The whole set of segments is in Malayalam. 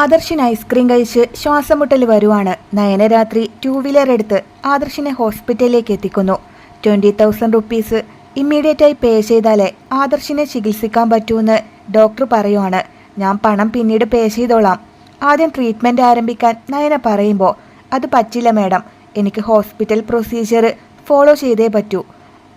ആദർശിന് ഐസ്ക്രീം കഴിച്ച് ശ്വാസമുട്ടൽ വരുവാണ്. നയനരാത്രി ടൂ വീലർ എടുത്ത് ആദർശിനെ ഹോസ്പിറ്റലിലേക്ക് എത്തിക്കുന്നു. ട്വന്റി തൗസൻഡ് റുപ്പീസ് ഇമ്മീഡിയറ്റായി പേ ചെയ്താലേ ആദർശിനെ ചികിത്സിക്കാൻ പറ്റൂന്ന് ഡോക്ടർ പറയുവാണ്. ഞാൻ പണം പിന്നീട് പേ ചെയ്തോളാം. ആദ്യം ട്രീറ്റ്മെന്റ് ആരംഭിക്കാൻ നയന പറയുമ്പോൾ അത് പറ്റില്ല മാഡം എനിക്ക് ഹോസ്പിറ്റൽ പ്രൊസീജിയർ ഫോളോ ചെയ്തേ പറ്റൂ.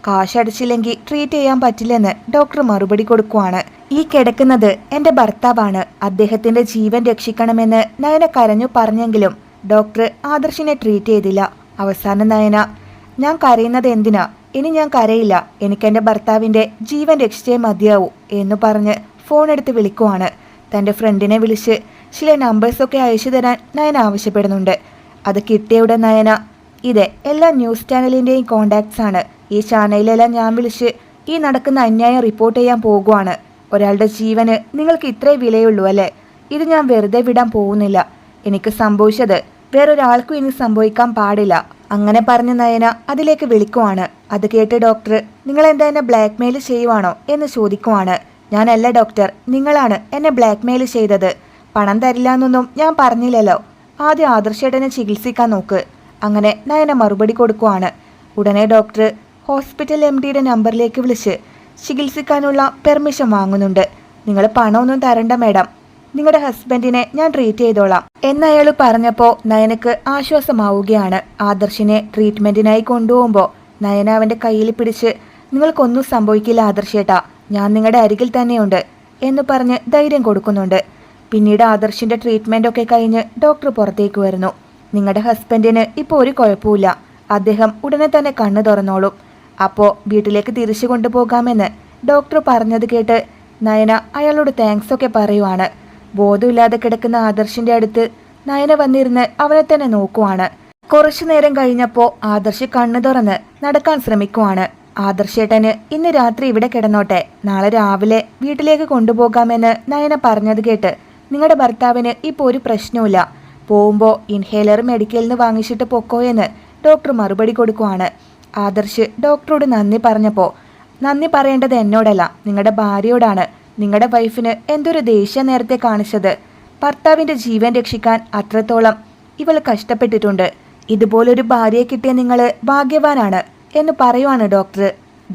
കാശ് അടച്ചില്ലെങ്കിൽ ട്രീറ്റ് ചെയ്യാൻ പറ്റില്ലെന്ന് ഡോക്ടർ മറുപടി കൊടുക്കുവാണ്. ഈ കിടക്കുന്നത് എന്റെ ഭർത്താവാണ്. അദ്ദേഹത്തിന്റെ ജീവൻ രക്ഷിക്കണമെന്ന് നയന കരഞ്ഞു പറഞ്ഞെങ്കിലും ഡോക്ടർ ആദർശിനെ ട്രീറ്റ് ചെയ്തില്ല. അവസാനം നയന ഞാൻ കരയുന്നത് എന്തിനാ? ഇനി ഞാൻ കരയില്ല. എനിക്ക് എന്റെ ഭർത്താവിന്റെ ജീവൻ രക്ഷിച്ചേ മതിയാവൂ എന്ന് പറഞ്ഞ് ഫോൺ എടുത്ത് വിളിക്കുവാണ്. തന്റെ ഫ്രണ്ടിനെ വിളിച്ച് ചില നമ്പേഴ്സൊക്കെ അയച്ചു തരാൻ നയന ആവശ്യപ്പെടുന്നുണ്ട്. അത് കിട്ടിയവിടെ നയന ഇത് എല്ലാ ന്യൂസ് ചാനലിന്റെയും കോണ്ടാക്ട്സ് ആണ്. ഈ ചാനലിലെല്ലാം ഞാൻ വിളിച്ച് ഈ നടക്കുന്ന അന്യായം റിപ്പോർട്ട് ചെയ്യാൻ പോകുവാണ്. ഒരാളുടെ ജീവന് നിങ്ങൾക്ക് ഇത്രേ വിലയുള്ളൂ അല്ലേ? ഇത് ഞാൻ വെറുതെ വിടാൻ പോകുന്നില്ല. എനിക്ക് സംഭവിച്ചത് വേറൊരാൾക്കും ഇനി സംഭവിക്കാൻ പാടില്ല. അങ്ങനെ പറഞ്ഞ നയന അതിലേക്ക് വിളിക്കുവാണ്. അത് കേട്ട് ഡോക്ടർ നിങ്ങൾ എന്താ എന്നെ ബ്ലാക്ക്മെയിൽ ചെയ്യുവാണോ? എന്ന് ചോദിക്കുവാണ്. ഞാനല്ല ഡോക്ടർ നിങ്ങളാണ് എന്നെ ബ്ലാക്ക്മെയിൽ ചെയ്തത്. പണം തരില്ല എന്നൊന്നും ഞാൻ പറഞ്ഞില്ലല്ലോ. ആദ്യം ആദർശേട്ടനെ ചികിത്സിക്കാൻ നോക്ക്. അങ്ങനെ നയന മറുപടി കൊടുക്കുവാണ്. ഉടനെ ഡോക്ടർ ഹോസ്പിറ്റൽ എം ഡിയുടെ നമ്പറിലേക്ക് വിളിച്ച് ചികിത്സിക്കാനുള്ള പെർമിഷൻ വാങ്ങുന്നുണ്ട്. നിങ്ങൾ പണമൊന്നും തരണ്ട മേഡം. നിങ്ങളുടെ ഹസ്ബൻഡിനെ ഞാൻ ട്രീറ്റ് ചെയ്തോളാം. എന്നയാൾ പറഞ്ഞപ്പോൾ നയനക്ക് ആശ്വാസമാവുകയാണ്. ആദർശിനെ ട്രീറ്റ്മെന്റിനായി കൊണ്ടുപോകുമ്പോൾ നയന അവന്റെ കയ്യിൽ പിടിച്ച് നിങ്ങൾക്കൊന്നും സംഭവിക്കില്ല ആദർശേട്ടാ. ഞാൻ നിങ്ങളുടെ അരികിൽ തന്നെയുണ്ട് എന്ന് പറഞ്ഞ് ധൈര്യം കൊടുക്കുന്നുണ്ട്. പിന്നീട് ആദർശിന്റെ ട്രീറ്റ്മെന്റ് ഒക്കെ കഴിഞ്ഞ് ഡോക്ടർ പുറത്തേക്ക് വരുന്നു. നിങ്ങളുടെ ഹസ്ബൻഡിന് ഇപ്പോൾ ഒരു കുഴപ്പമില്ല അദ്ദേഹം ഉടനെ തന്നെ കണ്ണു തുറന്നോളും. അപ്പോൾ വീട്ടിലേക്ക് തിരിച്ചു കൊണ്ടുപോകാമെന്ന് ഡോക്ടർ പറഞ്ഞത് കേട്ട് നയന അയാളോട് താങ്ക്സ് ഒക്കെ പറയുവാണ്. ബോധമില്ലാതെ കിടക്കുന്ന ആദർശിന്റെ അടുത്ത് നയന വന്നിരുന്ന് അവനെ തന്നെ നോക്കുവാണ്. കുറച്ചു നേരം കഴിഞ്ഞപ്പോൾ ആദർശ് കണ്ണു തുറന്ന് നടക്കാൻ ശ്രമിക്കുവാണ്. ആദർശേട്ടന് ഇന്ന് രാത്രി ഇവിടെ കിടന്നോട്ടെ നാളെ രാവിലെ വീട്ടിലേക്ക് കൊണ്ടുപോകാമെന്ന് നയന പറഞ്ഞത് കേട്ട് നിങ്ങളുടെ ഭർത്താവിന് ഇപ്പോൾ ഒരു പ്രശ്നവുമില്ല. പോകുമ്പോൾ ഇൻഹേലർ മെഡിക്കലിൽ നിന്ന് വാങ്ങിച്ചിട്ട് പൊക്കോ എന്ന് ഡോക്ടർ മറുപടി കൊടുക്കുവാണ്. ആദർശ് ഡോക്ടറോട് നന്ദി പറഞ്ഞപ്പോൾ നന്ദി പറയേണ്ടത് എന്നോടല്ല നിങ്ങളുടെ ഭാര്യയോടാണ്. നിങ്ങളുടെ വൈഫിന് എന്തൊരു ദേഷ്യം നേരത്തെ കാണിച്ചത്. ഭർത്താവിന്റെ ജീവൻ രക്ഷിക്കാൻ അത്രത്തോളം ഇവൾ കഷ്ടപ്പെട്ടിട്ടുണ്ട്. ഇതുപോലൊരു ഭാര്യയെ കിട്ടിയ നിങ്ങൾ ഭാഗ്യവാനാണ് എന്ന് പറയുവാണ്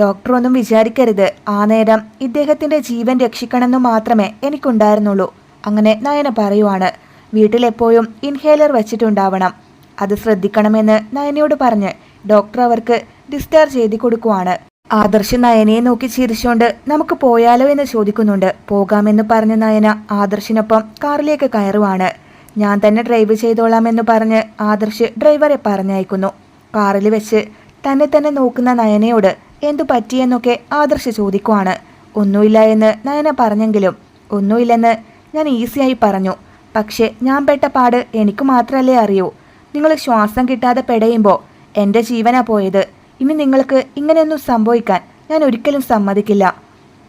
ഡോക്ടർ ഒന്നും വിചാരിക്കരുത്. ആ നേരം ഇദ്ദേഹത്തിന്റെ ജീവൻ രക്ഷിക്കണമെന്ന് മാത്രമേ എനിക്കുണ്ടായിരുന്നുള്ളൂ അങ്ങനെ നയന പറയുവാണ്. വീട്ടിലെപ്പോഴും ഇൻഹേലർ വെച്ചിട്ടുണ്ടാവണം. അത് ശ്രദ്ധിക്കണമെന്ന് നയനയോട് പറഞ്ഞ് ഡോക്ടർ അവർക്ക് ഡിസ്ചാർജ് ചെയ്തു കൊടുക്കുവാണ്. ആദർശ് നയനയെ നോക്കി ചിരിച്ചുകൊണ്ട് നമുക്ക് പോയാലോ എന്ന് ചോദിക്കുന്നുണ്ട്. പോകാമെന്ന് പറഞ്ഞ നയന ആദർശിനൊപ്പം കാറിലേക്ക് കയറുവാണ്. ഞാൻ തന്നെ ഡ്രൈവ് ചെയ്തോളാമെന്ന് പറഞ്ഞ് ആദർശ് ഡ്രൈവറെ പറഞ്ഞയക്കുന്നു. കാറിൽ വെച്ച് തന്നെ തന്നെ നോക്കുന്ന നയനയോട് എന്തു പറ്റിയെന്നൊക്കെ ആദർശ് ചോദിക്കുവാണ്. ഒന്നുമില്ല എന്ന് നയന പറഞ്ഞെങ്കിലും ഒന്നുമില്ലെന്ന് ഞാൻ ഈസിയായി പറഞ്ഞു. പക്ഷേ ഞാൻ പെട്ട പാട് എനിക്ക് മാത്രമല്ലേ അറിയൂ. നിങ്ങൾ ശ്വാസം കിട്ടാതെ പെടയുമ്പോൾ എന്റെ ജീവനാ പോയത്. ഇനി നിങ്ങൾക്ക് ഇങ്ങനെയൊന്നും സംഭവിക്കാൻ ഞാൻ ഒരിക്കലും സമ്മതിക്കില്ല.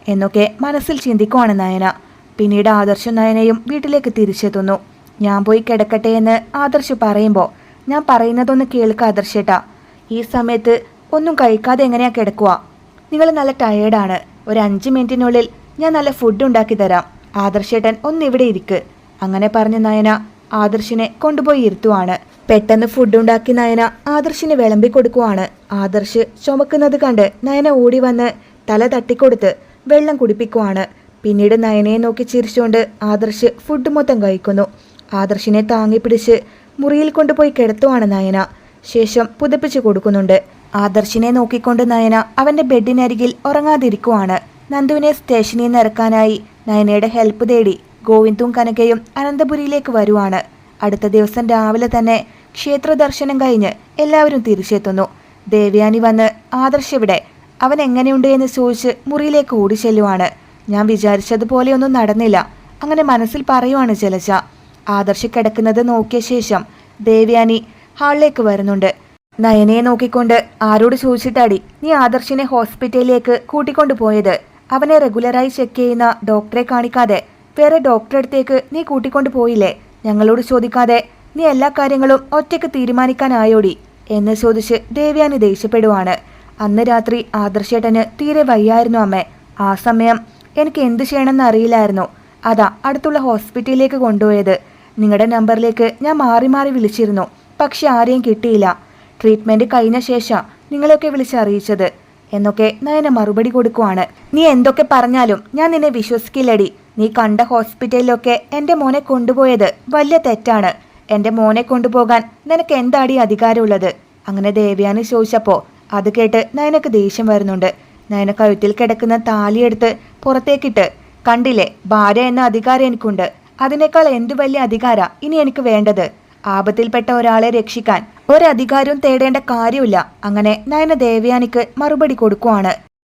എന്നൊക്കെ മനസ്സിൽ ചിന്തിക്കുവാണ് നയന. പിന്നീട് ആദർശ നയനയും വീട്ടിലേക്ക് തിരിച്ചെത്തുന്നു. ഞാൻ പോയി കിടക്കട്ടെ എന്ന് ആദർശ് പറയുമ്പോൾ ഞാൻ പറയുന്നതൊന്ന് കേൾക്ക ആദർശേട്ടാ. ഈ സമയത്ത് ഒന്നും കഴിക്കാതെ എങ്ങനെയാ കിടക്കുക നിങ്ങൾ നല്ല ടയേർഡാണ് ഒരു അഞ്ച് മിനിറ്റിനുള്ളിൽ ഞാൻ നല്ല ഫുഡ് ഉണ്ടാക്കി തരാം. ആദർശേട്ടൻ ഒന്നിവിടെ ഇരിക്ക്. അങ്ങനെ പറഞ്ഞ നയന ആദർശിനെ കൊണ്ടുപോയി ഇരുത്തുവാണ്. പെട്ടെന്ന് ഫുഡ് ഉണ്ടാക്കി നയന ആദർശിന് വിളമ്പി കൊടുക്കുവാണ്. ആദർശ് ചുമക്കുന്നത് കണ്ട് നയന ഓടി വന്ന് തല തട്ടിക്കൊടുത്ത് വെള്ളം കുടിപ്പിക്കുവാണ്. പിന്നീട് നയനയെ നോക്കി ചിരിച്ചുകൊണ്ട് ആദർശ് ഫുഡ് മൊത്തം കഴിക്കുന്നു. ആദർശിനെ താങ്ങി പിടിച്ച് മുറിയിൽ കൊണ്ടുപോയി കിടത്തുവാണ് നയന. ശേഷം പുതപ്പിച്ചു കൊടുക്കുന്നുണ്ട്. ആദർശിനെ നോക്കിക്കൊണ്ട് നയന അവന്റെ ബെഡിനരികിൽ ഉറങ്ങാതിരിക്കുവാണ്. നന്ദുവിനെ സ്റ്റേഷനിൽ നിന്ന് ഇറക്കാനായി നയനയുടെ ഹെൽപ്പ് തേടി ഗോവിന്ദും കനകയും അനന്തപുരിയിലേക്ക് വരുവാണ്. അടുത്ത ദിവസം രാവിലെ തന്നെ ക്ഷേത്ര ദർശനം കഴിഞ്ഞ് എല്ലാവരും തിരിച്ചെത്തുന്നു. ദേവയാനി വന്ന് ആദർശ് അവൻ എങ്ങനെയുണ്ട്? എന്ന് ചോദിച്ച് മുറിയിലേക്ക് ഓടി ചെല്ലുവാണ് ഞാൻ വിചാരിച്ചതുപോലെയൊന്നും നടന്നില്ല. അങ്ങനെ മനസ്സിൽ പറയുവാണ് ജലജ. ആദർശ് കിടക്കുന്നത് നോക്കിയ ശേഷം ദേവയാനി ഹാളിലേക്ക് വരുന്നുണ്ട്. നയനയെ നോക്കിക്കൊണ്ട് ആരോട് ചോദിച്ചിട്ടാടി നീ ആദർശിനെ ഹോസ്പിറ്റലിലേക്ക് കൂട്ടിക്കൊണ്ടു പോയത്? അവനെ റെഗുലറായി ചെക്ക് ചെയ്യുന്ന ഡോക്ടറെ കാണിക്കാതെ വേറെ ഡോക്ടറെ അടുത്തേക്ക് നീ കൂട്ടിക്കൊണ്ടു പോയില്ലേ? ഞങ്ങളോട് ചോദിക്കാതെ നീ എല്ലാ കാര്യങ്ങളും ഒറ്റയ്ക്ക് തീരുമാനിക്കാനായോടി എന്ന് ചോദിച്ച് ദേവ്യാനി ദേഷ്യപ്പെടുവാണ്. അന്ന് രാത്രി ആദർശേട്ടന് തീരെ വയ്യായിരുന്നു അമ്മ. ആ സമയം എനിക്ക് എന്ത് ചെയ്യണമെന്ന് അറിയില്ലായിരുന്നു. അതാ അടുത്തുള്ള ഹോസ്പിറ്റലിലേക്ക് കൊണ്ടുപോയത്. നിങ്ങളുടെ നമ്പറിലേക്ക് ഞാൻ മാറി മാറി വിളിച്ചിരുന്നു. പക്ഷെ ആരെയും കിട്ടിയില്ല. ട്രീറ്റ്മെന്റ് കഴിഞ്ഞ ശേഷം നിങ്ങളെയൊക്കെ വിളിച്ചറിയിച്ചത് എന്നൊക്കെ നയന മറുപടി കൊടുക്കുവാണ്. നീ എന്തൊക്കെ പറഞ്ഞാലും ഞാൻ നിന്നെ വിശ്വസിക്കില്ലടി. നീ കണ്ട ഹോസ്പിറ്റലിലൊക്കെ എന്റെ മോനെ കൊണ്ടുപോയത് വലിയ തെറ്റാണ്. എന്റെ മോനെ കൊണ്ടുപോകാൻ നിനക്ക് എന്താടി അധികാരമുള്ളത്? അങ്ങനെ ദേവയാനി ചോദിച്ചപ്പോൾ അത് കേട്ട് നയനക്ക് ദേഷ്യം വരുന്നുണ്ട്. നയന കഴുത്തിൽ കിടക്കുന്ന താലിയെടുത്ത് പുറത്തേക്കിട്ട് കണ്ടില്ലേ ഭാര്യ എന്ന അധികാരം എനിക്കുണ്ട്. അതിനേക്കാൾ എന്തു വലിയ അധികാര ഇനി എനിക്ക് വേണ്ടത്? ആപത്തിൽപ്പെട്ട ഒരാളെ രക്ഷിക്കാൻ ഒരധികാരവും തേടേണ്ട കാര്യമില്ല. അങ്ങനെ നയന ദേവയാനിക്ക് മറുപടി കൊടുക്കുവാണ്.